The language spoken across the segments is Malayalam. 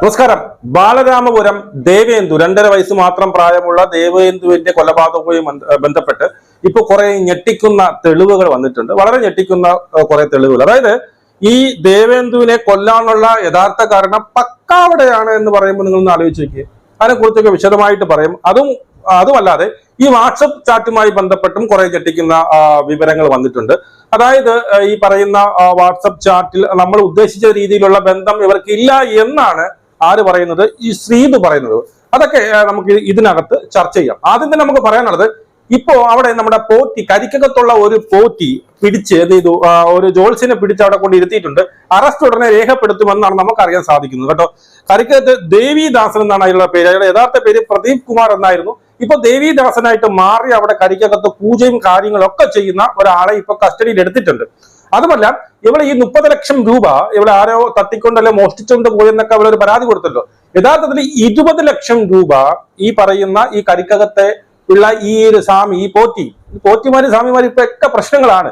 നമസ്കാരം. ബാലരാമപുരം ദേവേന്ദു രണ്ടര വയസ്സ് മാത്രം പ്രായമുള്ള ദേവേന്ദുവിന്റെ കൊലപാതകവുമായി ബന്ധപ്പെട്ട് ഇപ്പൊ കുറെ ഞെട്ടിക്കുന്ന തെളിവുകൾ വന്നിട്ടുണ്ട്. വളരെ ഞെട്ടിക്കുന്ന കുറെ തെളിവുകൾ. അതായത് ഈ ദേവേന്ദുവിനെ കൊല്ലാനുള്ള യഥാർത്ഥ കാരണം പക്കാവടയാണ് എന്ന് പറയുമ്പോൾ നിങ്ങൾ ഒന്ന് ആലോചിച്ച് നോക്കിയേ. അതിനെ കുറിച്ചൊക്കെ വിശദമായിട്ട് പറയും. അതും അതുമല്ലാതെ ഈ വാട്സപ്പ് ചാറ്റുമായി ബന്ധപ്പെട്ടും കുറെ ഞെട്ടിക്കുന്ന വിവരങ്ങൾ വന്നിട്ടുണ്ട്. അതായത് ഈ പറയുന്ന വാട്സപ്പ് ചാറ്റിൽ നമ്മൾ ഉദ്ദേശിച്ച രീതിയിലുള്ള ബന്ധം ഇവർക്കില്ല എന്നാണ് ആര് പറയുന്നത്? ഈ ശ്രീതു പറയുന്നത്. അതൊക്കെ നമുക്ക് ഇതിനകത്ത് ചർച്ച ചെയ്യാം. ആദ്യം തന്നെ നമുക്ക് പറയാനുള്ളത് ഇപ്പോ അവിടെ നമ്മുടെ പോറ്റി കരിക്കകത്തുള്ള ഒരു പോറ്റി പിടിച്ച് എന്ത് ചെയ്തു? ഒരു ജോൾസിനെ പിടിച്ച് അവിടെ കൊണ്ട് ഇരുത്തിയിട്ടുണ്ട്. അറസ്റ്റ് ഉടനെ രേഖപ്പെടുത്തുമെന്നാണ് നമുക്ക് അറിയാൻ സാധിക്കുന്നത് കേട്ടോ. കരിക്കകത്ത് ദേവിദാസൻ എന്നാണ് അയാളുടെ പേര്. അയാളുടെ യഥാർത്ഥ പേര് പ്രദീപ് കുമാർ എന്നായിരുന്നു. ഇപ്പൊ ദേവീദാസനായിട്ട് മാറി അവിടെ കരിക്കകത്ത് പൂജയും കാര്യങ്ങളൊക്കെ ചെയ്യുന്ന ഒരാളെ ഇപ്പൊ കസ്റ്റഡിയിൽ എടുത്തിട്ടുണ്ട്. അതുമല്ല ഇവിടെ ഈ മുപ്പത് ലക്ഷം രൂപ ഇവിടെ ആരോ തട്ടിക്കൊണ്ടല്ലേ മോഷ്ടിച്ചുകൊണ്ട് പോയെന്നൊക്കെ അവിടെ ഒരു പരാതി കൊടുത്തല്ലോ യഥാർത്ഥത്തിൽ ഇരുപത് ലക്ഷം രൂപ ഈ പറയുന്ന ഈ കരിക്കകത്തെ ഉള്ള ഈ ഒരു സ്വാമി ഈ പോറ്റി പോറ്റിമാര് സ്വാമിമാര് ഇപ്പൊ ഒക്കെ പ്രശ്നങ്ങളാണ്.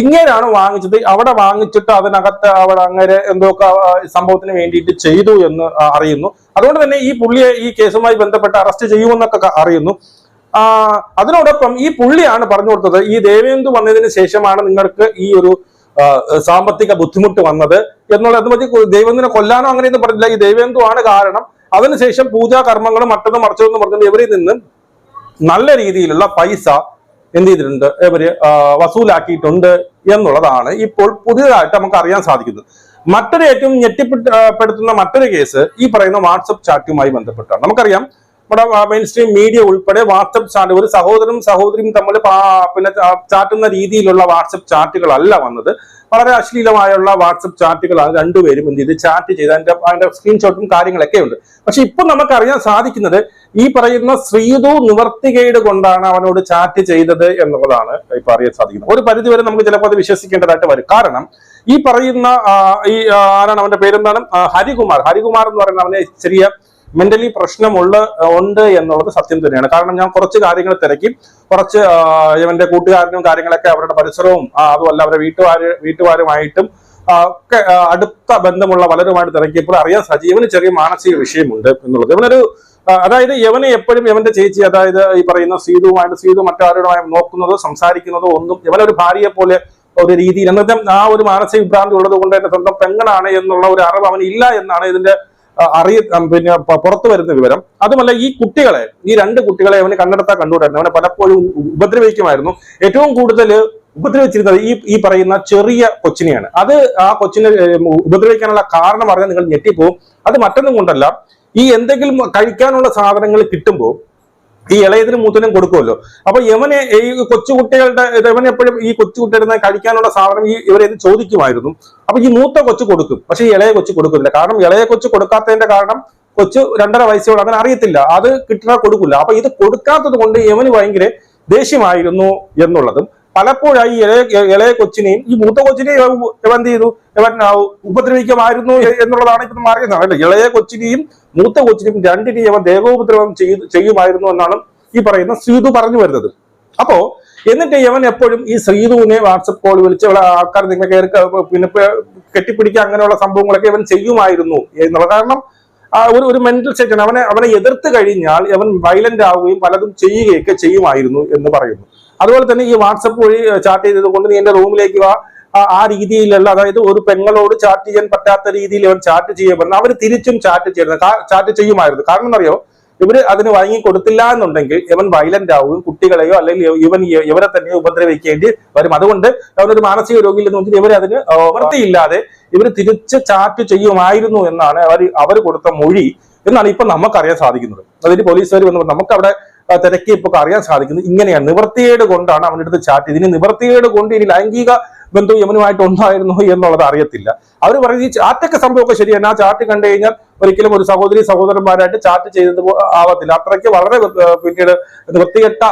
ഇങ്ങനെയാണ് വാങ്ങിച്ചത്. അവിടെ വാങ്ങിച്ചിട്ട് അതിനകത്ത് അവിടെ അങ്ങനെ എന്തൊക്കെ സംഭവത്തിന് വേണ്ടിയിട്ട് ചെയ്തു എന്ന് അറിയുന്നു. അതുകൊണ്ട് തന്നെ ഈ പുള്ളിയെ ഈ കേസുമായി ബന്ധപ്പെട്ട് അറസ്റ്റ് ചെയ്യുമെന്നൊക്കെ അറിയുന്നു. അതിനോടൊപ്പം ഈ പുള്ളിയാണ് പറഞ്ഞു കൊടുത്തത് ഈ ദേവേന്ദു വന്നതിന് ശേഷമാണ് നിങ്ങൾക്ക് ഈ ഒരു സാമ്പത്തിക ബുദ്ധിമുട്ട് വന്നത് എന്നുള്ളത്. മതി ദൈവത്തിനെ കൊല്ലാനോ അങ്ങനെയൊന്നും പറഞ്ഞില്ല. ഈ ദേവേന്ദു ആണ് കാരണം. അതിനുശേഷം പൂജാ കർമ്മങ്ങളും മറ്റൊന്നും മറച്ചതെന്ന് പറഞ്ഞിട്ടുണ്ട് ഇവരിൽ നിന്ന് നല്ല രീതിയിലുള്ള പൈസ എന്ത് ചെയ്തിട്ടുണ്ട്? ഇവർ വസൂലാക്കിയിട്ടുണ്ട് എന്നുള്ളതാണ് ഇപ്പോൾ പുതിയതായിട്ട് നമുക്ക് അറിയാൻ സാധിക്കുന്നത്. മറ്റൊരു ഏറ്റവും ഞെട്ടിപ്പെടുത്തുന്ന മറ്റൊരു കേസ് ഈ പറയുന്ന വാട്സപ്പ് ചാറ്റുമായി ബന്ധപ്പെട്ടാണ്. നമുക്കറിയാം നമ്മുടെ മെയിൻ സ്ട്രീം മീഡിയ ഉൾപ്പെടെ വാട്സപ്പ് ചാറ്റ് ഒരു സഹോദരനും സഹോദരിയും തമ്മിൽ പിന്നെ ചാറ്റുന്ന രീതിയിലുള്ള വാട്സപ്പ് ചാറ്റുകളല്ല വന്നത്. വളരെ അശ്ലീലമായുള്ള വാട്സപ്പ് ചാറ്റുകളാണ് രണ്ടുപേരും എന്ത് ചെയ്ത് ചാറ്റ് ചെയ്ത് അതിന്റെ അതിന്റെ സ്ക്രീൻഷോട്ടും കാര്യങ്ങളൊക്കെ ഉണ്ട്. പക്ഷെ ഇപ്പൊ നമുക്ക് അറിയാൻ സാധിക്കുന്നത് ഈ പറയുന്ന ശ്രീതു നിവർത്തികേട് കൊണ്ടാണ് അവനോട് ചാറ്റ് ചെയ്തത് എന്നുള്ളതാണ് ഇപ്പൊ അറിയാൻ സാധിക്കുന്നത്. ഒരു പരിധി വരെ നമുക്ക് ചിലപ്പോൾ അത് വിശ്വസിക്കേണ്ടതായിട്ട് വരും. കാരണം ഈ പറയുന്ന ഈ ആരാണ് അവന്റെ പേരെന്താണ്? ഹരികുമാർ. ഹരികുമാർ എന്ന് പറയുന്ന അവനെ ചെറിയ മെന്റലി പ്രശ്നമുള്ള ഉണ്ട് എന്നുള്ളത് സത്യം തന്നെയാണ്. കാരണം ഞാൻ കുറച്ച് കാര്യങ്ങൾ തിരക്കി. കുറച്ച് ഇവന്റെ കൂട്ടുകാരനും കാര്യങ്ങളൊക്കെ അവരുടെ പരിസരവും അതുമല്ല അവരുടെ വീട്ടുകാര് വീട്ടുകാരുമായിട്ടും ഒക്കെ അടുത്ത ബന്ധമുള്ള പലരുമായിട്ട് തിരക്കിയപ്പോൾ അറിയാൻ സജീവന് ചെറിയ മാനസിക വിഷയമുണ്ട് എന്നുള്ളത്. ഇവനൊരു അതായത് യവനെ എപ്പോഴും യവന്റെ ചേച്ചി അതായത് ഈ പറയുന്ന സീതുവുമായിട്ട് സീതു മറ്റാരുമായി നോക്കുന്നതോ സംസാരിക്കുന്നതോ ഒന്നും യവനൊരു ഭാര്യയെ പോലെ ഒരു രീതിയിൽ എന്നിട്ടും ആ ഒരു മാനസിക വിഭ്രാന്തി ഉള്ളത് കൊണ്ട് തന്നെ സ്വന്തം പെങ്ങളാണ് എന്നുള്ള ഒരു അറിവ് ഇല്ല എന്നാണ് ഇതിന്റെ അറിയ പിന്നെ പുറത്തു വരുന്ന വിവരം. അതുമല്ല ഈ കുട്ടികളെ ഈ രണ്ട് കുട്ടികളെ അവന് കണ്ടെടുത്താൽ കണ്ടുകൂടായിരുന്നു. അവനെ പലപ്പോഴും ഉപദ്രവിക്കുമായിരുന്നു. ഏറ്റവും കൂടുതൽ ഉപദ്രവിച്ചിരുന്നത് ഈ ഈ പറയുന്ന ചെറിയ കൊച്ചിനെയാണ്. അത് ആ കൊച്ചിനെ ഉപദ്രവിക്കാനുള്ള കാരണം അറിയാൻ നിങ്ങൾ ഞെട്ടിപ്പോവും. അത് മറ്റൊന്നും കൊണ്ടല്ല. ഈ എന്തെങ്കിലും കഴിക്കാനുള്ള സാധനങ്ങൾ കിട്ടുമ്പോൾ ഈ ഇളയതിനും മൂത്തനും കൊടുക്കുമല്ലോ. അപ്പൊ യമന് ഈ കൊച്ചുകുട്ടികളുടെ ഇവൻ എപ്പോഴും ഈ കൊച്ചുകുട്ടികളുടെ കഴിക്കാനുള്ള സാധനം ഈ ഇവരെ ഇത് ചോദിക്കുമായിരുന്നു. അപ്പൊ ഈ മൂത്ത കൊച്ചു കൊടുക്കും. പക്ഷെ ഈ ഇളയ കൊച്ചു കൊടുക്കുന്നില്ല. കാരണം ഇളയ കൊച്ചു കൊടുക്കാത്തതിന്റെ കാരണം കൊച്ചു രണ്ടര വയസ്സോട് അങ്ങനെ അറിയത്തില്ല. അത് കിട്ടുന്ന കൊടുക്കില്ല. അപ്പൊ ഇത് കൊടുക്കാത്തത് കൊണ്ട് യമന് ഭയങ്കര ദേഷ്യമായിരുന്നു എന്നുള്ളതും. പലപ്പോഴായി ഇളയ ഇളയ കൊച്ചിനെയും ഈ മൂത്ത കൊച്ചിനെയും എന്ത് ചെയ്തു? ഇവൻ ഉപദ്രവിക്കുമായിരുന്നു എന്നുള്ളതാണ് ഇപ്പം മാറിയത് അല്ലെ? ഇളയ കൊച്ചിനെയും മൂത്ത കൊച്ചിനെയും രണ്ടിനെയും അവൻ ദേഹോപദ്രവം ചെയ്തു ചെയ്യുമായിരുന്നു എന്നാണ് ഈ പറയുന്ന ശ്രീതു പറഞ്ഞു വരുന്നത്. അപ്പോ എന്നിട്ട് യവൻ എപ്പോഴും ഈ ശ്രീതുവിനെ വാട്സപ്പ് കോൾ വിളിച്ച് ആൾക്കാർ നിങ്ങൾ കയറി ക- പിന്നെ കെട്ടിപ്പിടിക്കുക അങ്ങനെയുള്ള സംഭവങ്ങളൊക്കെ ഇവൻ ചെയ്യുമായിരുന്നു എന്നുള്ള കാരണം ഒരു ഒരു മെന്റൽ സ്റ്റേറ്റ് അവനെ അവനെ എതിർത്ത് കഴിഞ്ഞാൽ അവൻ വയലന്റ് ആവുകയും പലതും ചെയ്യുകയൊക്കെ ചെയ്യുമായിരുന്നു എന്ന് പറയുന്നു. അതുപോലെ തന്നെ ഈ വാട്സപ്പ് വഴി ചാറ്റ് ചെയ്തത് കൊണ്ട് നീ എന്റെ റൂമിലേക്ക് വാ. ആ- രീതിയിലുള്ള അതായത് ഒരു പെങ്ങളോട് ചാറ്റ് ചെയ്യാൻ പറ്റാത്ത രീതിയിൽ അവർ ചാറ്റ് ചെയ്യപ്പെടുന്നു. അവർ തിരിച്ചും ചാറ്റ് ചെയ്യുന്നു ചാറ്റ് ചെയ്യുമായിരുന്നു. കാരണം എന്നറിയോ ഇവർ അതിന് വഴങ്ങി കൊടുത്തില്ല എന്നുണ്ടെങ്കിൽ ഇവൻ വയലന്റ് ആവുകയും കുട്ടികളെയോ അല്ലെങ്കിൽ ഇവൻ ഇവരെ തന്നെ ഉപദ്രവിക്കേണ്ടി വരും. അതുകൊണ്ട് അവനൊരു മാനസിക രോഗിയിൽ എന്ന് വെച്ചാൽ ഇവർ അതിന് വൃത്തിയില്ലാതെ ഇവർ തിരിച്ച് ചാറ്റ് ചെയ്യുമായിരുന്നു എന്നാണ് അവർ അവർ കൊടുത്ത മൊഴി എന്നാണ് ഇപ്പൊ നമുക്കറിയാൻ സാധിക്കുന്നത്. അതിന് പോലീസുകാർ വന്നപ്പോൾ നമുക്ക് അവിടെ ആ, തിരക്കി ഇപ്പൊ അറിയാൻ സാധിക്കുന്നത് ഇങ്ങനെയാണ് നിവർത്തിയേട് കൊണ്ടാണ് അവന്റെ അടുത്ത് ചാറ്റ് ഇതിന് നിവർത്തിയേട് കൊണ്ട് ഇനി ലൈംഗിക ബന്ധു യമനുമായിട്ട് ഉണ്ടായിരുന്നു എന്നുള്ളത് അറിയത്തില്ല. അവർ പറയുന്നത് ഈ ചാറ്റൊക്കെ സംഭവമൊക്കെ ശരിയാണ്. ആ ചാറ്റ് കണ്ടു കഴിഞ്ഞാൽ ഒരിക്കലും ഒരു സഹോദരി സഹോദരന്മാരായിട്ട് ചാറ്റ് ചെയ്തത് ആവത്തില്ല. അത്രയ്ക്ക് വളരെ പിന്നീട് നിവൃത്തികെട്ട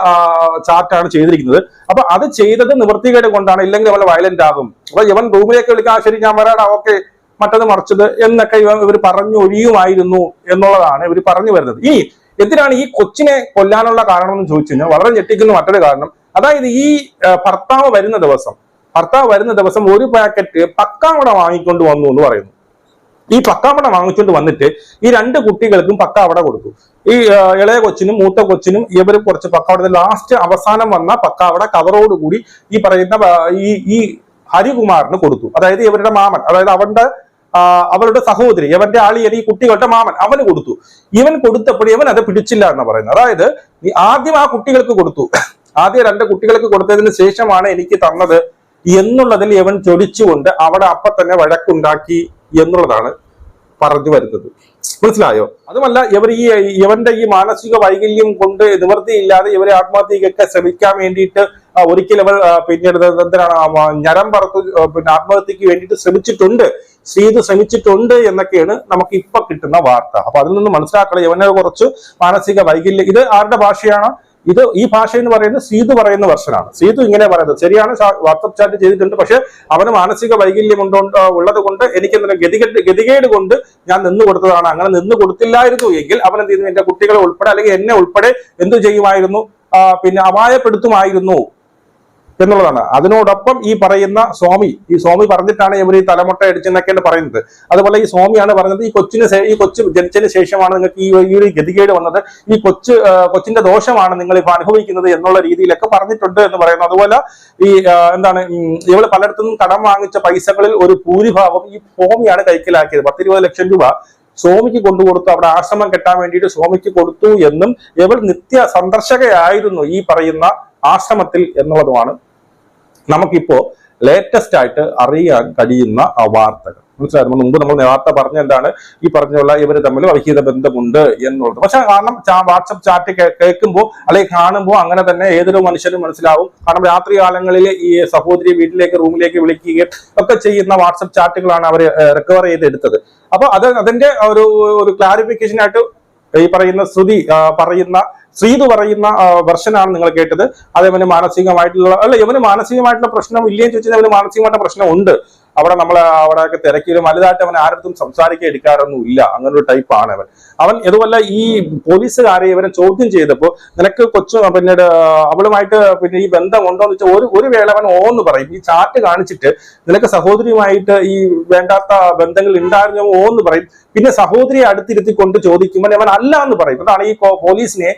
ചാറ്റാണ് ചെയ്തിരിക്കുന്നത്. അപ്പൊ അത് ചെയ്തത് നിവൃത്തികേട് കൊണ്ടാണ്. ഇല്ലെങ്കിൽ അവൾ വയലന്റ് ആകും. അപ്പൊ ഇവൻ റൂമിലേക്ക് വിളിക്കാൻ ശരി ഞാൻ വരാടാ. ഓക്കെ. മറ്റത് മറിച്ചത് എന്നൊക്കെ ഇവ ഇവർ പറഞ്ഞു ഒഴിയുമായിരുന്നു എന്നുള്ളതാണ് ഇവർ പറഞ്ഞു വരുന്നത്. ഇനി എന്തിനാണ് ഈ കൊച്ചിനെ കൊല്ലാനുള്ള കാരണം എന്ന് ചോദിച്ചു കഴിഞ്ഞാൽ വളരെ ഞെട്ടിക്കുന്ന മറ്റൊരു കാരണം. അതായത് ഈ ഭർത്താവ് വരുന്ന ദിവസം ഭർത്താവ് വരുന്ന ദിവസം ഒരു പാക്കറ്റ് പക്കാവട വാങ്ങിക്കൊണ്ട് വന്നു എന്ന് പറയുന്നു. ഈ പക്കാവട വാങ്ങിച്ചുകൊണ്ട് വന്നിട്ട് ഈ രണ്ട് കുട്ടികൾക്കും പക്കാവട കൊടുത്തു ഈ ഇളയ കൊച്ചിനും മൂത്ത കൊച്ചിനും ഇവർ കുറച്ച് പക്കാവട ലാസ്റ്റ് അവസാനം വന്ന പക്കാവട കവറോട് കൂടി ഈ പറയുന്ന ഈ ഈ ഹരികുമാറിന് കൊടുത്തു. അതായത് ഇവരുടെ മാമൻ അതായത് അവന്റെ അവളുടെ സഹോദരി ഇവന്റെ ആളിയൻ ഈ കുട്ടികളുടെ മാമൻ അവന് കൊടുത്തു. ഇവൻ കൊടുത്തപ്പോൾ ഇവൻ അത് പിടിച്ചില്ല എന്ന് പറയുന്നത്. അതായത് ആദ്യം ആ കുട്ടികൾക്ക് കൊടുത്തു. ആദ്യം രണ്ട് കുട്ടികൾക്ക് കൊടുത്തതിന് ശേഷമാണ് എനിക്ക് തന്നത് എന്നുള്ളതിൽ ഇവൻ ചൊടിച്ചുകൊണ്ട് അവിടെ അപ്പൊ തന്നെ വഴക്കുണ്ടാക്കി എന്നുള്ളതാണ് പറഞ്ഞു വരുന്നത്. മനസ്സിലായോ? അതുമല്ല ഇവർ ഈ ഇവന്റെ ഈ മാനസിക വൈകല്യം കൊണ്ട് നിവൃത്തിയില്ലാതെ ഇവരെ ആത്മഹത്യക്കൊക്കെ ശ്രമിക്കാൻ വേണ്ടിയിട്ട് ഒരിക്കൽ അവർ പിന്നീട് എന്തിനാണ് ഞരം പിന്നെ ആത്മഹത്യക്ക് വേണ്ടിയിട്ട് ശ്രമിച്ചിട്ടുണ്ട് ശ്രീത് ശ്രമിച്ചിട്ടുണ്ട് എന്നൊക്കെയാണ് നമുക്ക് ഇപ്പൊ കിട്ടുന്ന വാർത്ത. അപ്പൊ അതിൽ നിന്ന് മനസ്സിലാക്കണം യവനെ കുറച്ച് മാനസിക വൈകല്യം. ഇത് ആരുടെ ഭാഷയാണ്? ഇത് ഈ ഭാഷ എന്ന് പറയുന്നത് സീതു പറയുന്ന വർഷനാണ്. സീതു ഇങ്ങനെ പറയുന്നത് ശരിയാണ് വാട്സപ്പ് ചാറ്റ് ചെയ്തിട്ടുണ്ട് പക്ഷെ അവന് മാനസിക വൈകല്യം ഉണ്ടോ ഉള്ളത് കൊണ്ട് എനിക്ക് എന്തെങ്കിലും ഗതികെട്ട് ഗതികേട് കൊണ്ട് ഞാൻ നിന്ന് കൊടുത്തതാണ്. അങ്ങനെ നിന്ന് കൊടുത്തില്ലായിരുന്നു എങ്കിൽ അവൻ എന്ത് ചെയ്യുന്നു എന്റെ കുട്ടികളെ ഉൾപ്പെടെ അല്ലെങ്കിൽ എന്നെ ഉൾപ്പെടെ എന്തു ചെയ്യുമായിരുന്നു? പിന്നെ അപായപ്പെടുത്തുമായിരുന്നു. എന്നുള്ളതാണ്. അതിനോടൊപ്പം ഈ പറയുന്ന സ്വാമി ഈ സ്വാമി പറഞ്ഞിട്ടാണ് ഇവർ ഈ തലമുട്ട അടിച്ചെന്നൊക്കെയാണ് പറയുന്നത്. അതുപോലെ ഈ സ്വാമിയാണ് പറഞ്ഞത് ഈ കൊച്ചിന് ഈ കൊച്ചു ജനിച്ചതിന് ശേഷമാണ് നിങ്ങൾക്ക് ഈ ഒരു ഗതികേട് വന്നത്. ഈ കൊച്ച് കൊച്ചിന്റെ ദോഷമാണ് നിങ്ങൾ ഇപ്പൊ അനുഭവിക്കുന്നത് എന്നുള്ള രീതിയിലൊക്കെ പറഞ്ഞിട്ടുണ്ട് എന്ന് പറയുന്നു. അതുപോലെ ഈ എന്താണ് ഇവൾ പലയിടത്തും കടം വാങ്ങിച്ച പൈസകളിൽ ഒരു ഭൂരിഭാഗം ഈ സ്വാമിയാണ് കൈക്കലാക്കിയത്. പത്തിരുപത് ലക്ഷം രൂപ സ്വാമിക്ക് കൊണ്ടുകൊടുത്തു. അവിടെ ആശ്രമം കെട്ടാൻ വേണ്ടിയിട്ട് സ്വാമിക്ക് കൊടുത്തു എന്നും ഇവൾ നിത്യ സന്ദർശകയായിരുന്നു ഈ പറയുന്ന ആശ്രമത്തിൽ എന്നുള്ളതുമാണ്. നമുക്കിപ്പോ ലേറ്റസ്റ്റ് ആയിട്ട് അറിയാൻ കഴിയുന്ന വാർത്തകൾ. മനസ്സിലായിരുന്നു മുമ്പ് നമ്മൾ നേരത്തെ പറഞ്ഞ എന്താണ്? ഈ പറഞ്ഞുള്ള ഇവർ തമ്മിൽ വൈഹിത ബന്ധമുണ്ട് എന്നുള്ളത്. പക്ഷെ കാരണം വാട്സപ്പ് ചാറ്റ് കേൾക്കുമ്പോൾ അല്ലെങ്കിൽ കാണുമ്പോൾ അങ്ങനെ തന്നെ ഏതൊരു മനുഷ്യനും മനസ്സിലാവും. കാരണം രാത്രി കാലങ്ങളിൽ ഈ സഹോദരി വീട്ടിലേക്ക് റൂമിലേക്ക് വിളിക്കുകയും ഒക്കെ ചെയ്യുന്ന വാട്സപ്പ് ചാറ്റുകളാണ് അവർ റിക്കവർ ചെയ്ത് എടുത്തത് അപ്പൊ അത് അതിന്റെ ഒരു ഒരു ക്ലാരിഫിക്കേഷൻ ആയിട്ട് ഈ പറയുന്ന ശ്രുതി ആ, പറയുന്ന ശ്രീതു പറയുന്ന വെർഷനാണ് നിങ്ങൾ കേട്ടത്. അതേപോലെ മാനസികമായിട്ടുള്ള അല്ല ഇവന് മാനസികമായിട്ടുള്ള പ്രശ്നം ഇല്ലേന്ന് ചോദിച്ചാൽ അവന് മാനസികമായിട്ടുള്ള പ്രശ്നം ഉണ്ട് അവിടെ നമ്മൾ അവിടെയൊക്കെ തിരക്കിലും വലുതായിട്ട് അവൻ ആരടുത്തും സംസാരിക്കുക എടുക്കാറൊന്നും ഇല്ല. അങ്ങനെ ഒരു ടൈപ്പ് ആണ് അവൻ. അവൻ ഇതുപോലെ ഈ പോലീസുകാരെ ഇവരെ ചോദ്യം ചെയ്തപ്പോൾ നിനക്ക് കൊച്ചു പിന്നീട് അവളുമായിട്ട് പിന്നെ ഈ ബന്ധമുണ്ടോ എന്ന് വെച്ചാൽ ഒരു ഒരു വേള അവൻ ഓന്ന് പറയും. ഈ ചാറ്റ് കാണിച്ചിട്ട് നിനക്ക് സഹോദരിയുമായിട്ട് ഈ വേണ്ടാത്ത ബന്ധങ്ങൾ ഉണ്ടായിരുന്നു ഓ എന്ന് പറയും. പിന്നെ സഹോദരിയെ അടുത്തിരുത്തി കൊണ്ട് ചോദിക്കുമ്പോൾ അവൻ അല്ല എന്ന് പറയും. അതാണ് ഈ പോലീസിനെ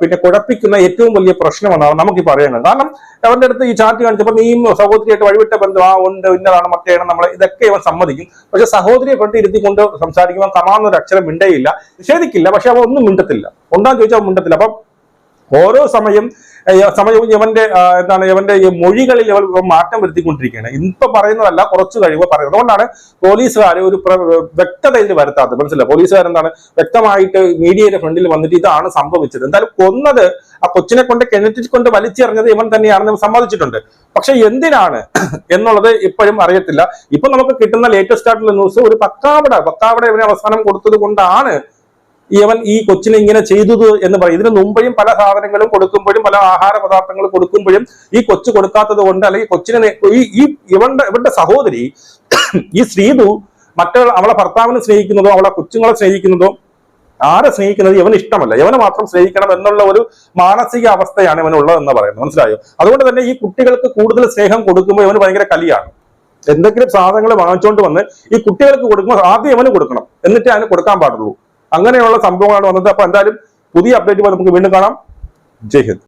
പിന്നെ കുഴപ്പിക്കുന്ന ഏറ്റവും വലിയ പ്രശ്നമെന്നാണ് നമുക്ക് ഈ പറയുന്നത് കാരണം അവന്റെ അടുത്ത് ഈ ചാറ്റ് കാണിച്ചപ്പോൾ നീ സഹോദരിയായിട്ട് വഴിവിട്ട ബന്ധം ആ ഉണ്ട് ഇന്നതാണ് മറ്റേതാണ് നമ്മളെ ഇതൊക്കെ ഇവൻ സമ്മതിക്കും. പക്ഷെ സഹോദരിയെ കൊണ്ട് ഇരുത്തിക്കൊണ്ട് സംസാരിക്കുമ്പോൾ തമാന്നൊരു അക്ഷരം മിണ്ടയില്ല. നിഷേധിക്കില്ല പക്ഷെ അവ ഒന്നും മിണ്ടത്തില്ല. ഉണ്ടാന്ന് ചോദിച്ചാൽ മിണ്ടത്തില്ല. അപ്പം ഓരോ സമയം സമയവും യവന്റെ എന്താണ് യവന്റെ ഈ മൊഴികളിൽ ഇവർ മാറ്റം വരുത്തിക്കൊണ്ടിരിക്കുകയാണ്. ഇപ്പൊ പറയുന്നതല്ല കുറച്ച് കഴിയുമ്പോൾ പറയുന്നത് അതുകൊണ്ടാണ് പോലീസുകാർ ഒരു വ്യക്തതയിൽ വരുത്താത്തത്. മനസ്സിലായി? പോലീസുകാരെന്താണ് വ്യക്തമായിട്ട് മീഡിയയുടെ ഫ്രണ്ടിൽ വന്നിട്ട് ഇതാണ് സംഭവിച്ചത്. എന്തായാലും കൊന്നത് ആ കൊച്ചിനെ കൊണ്ട് കിണറ്റിൽ വലിച്ചെറിഞ്ഞത് ഇവൻ തന്നെയാണെന്ന് സമ്മതിച്ചിട്ടുണ്ട്. പക്ഷെ എന്തിനാണ് എന്നുള്ളത് ഇപ്പോഴും അറിയത്തില്ല. ഇപ്പൊ നമുക്ക് കിട്ടുന്ന ലേറ്റസ്റ്റ് ആയിട്ടുള്ള ന്യൂസ് ഒരു പക്കാവട പക്കാവട ഇവനെ അവസാനം കൊടുത്തത് കൊണ്ടാണ് ഇവൻ ഈ കൊച്ചിനെ ഇങ്ങനെ ചെയ്തത് എന്ന് പറയും. ഇതിന് മുമ്പേയും പല സാധനങ്ങളും കൊടുക്കുമ്പോഴും പല ആഹാര പദാർത്ഥങ്ങൾ കൊടുക്കുമ്പോഴും ഈ കൊച്ചു കൊടുക്കാത്തത് കൊണ്ട് അല്ലെങ്കിൽ കൊച്ചിനെ ഈ ഇവന്റെ ഇവന്റെ സഹോദരി ഈ ശ്രീതു മറ്റുള്ള അവളെ ഭർത്താവിനെ സ്നേഹിക്കുന്നതോ അവളെ കൊച്ചുങ്ങളെ സ്നേഹിക്കുന്നതോ ആരെ സ്നേഹിക്കുന്നത് ഇവന് ഇഷ്ടമല്ല. ഇവനെ മാത്രം സ്നേഹിക്കണം എന്നുള്ള ഒരു മാനസിക അവസ്ഥയാണ് ഇവനുള്ളത് എന്ന് പറയുന്നത്. മനസ്സിലായോ? അതുകൊണ്ട് തന്നെ ഈ കുട്ടികൾക്ക് കൂടുതൽ സ്നേഹം കൊടുക്കുമ്പോൾ ഇവന് ഭയങ്കര കലിയാണ്. എന്തെങ്കിലും സാധനങ്ങൾ വാങ്ങിച്ചുകൊണ്ട് വന്ന് ഈ കുട്ടികൾക്ക് കൊടുക്കുമ്പോൾ ആദ്യം ഇവന് കൊടുക്കണം. എന്നിട്ടേ അതിന് കൊടുക്കാൻ പാടുള്ളൂ. അങ്ങനെയുള്ള സംഭവങ്ങളാണ് വന്നത്. അപ്പൊ എന്തായാലും പുതിയ അപ്ഡേറ്റ് നമുക്ക് വീണ്ടും കാണാം. ജയ് ഹിന്ദ്.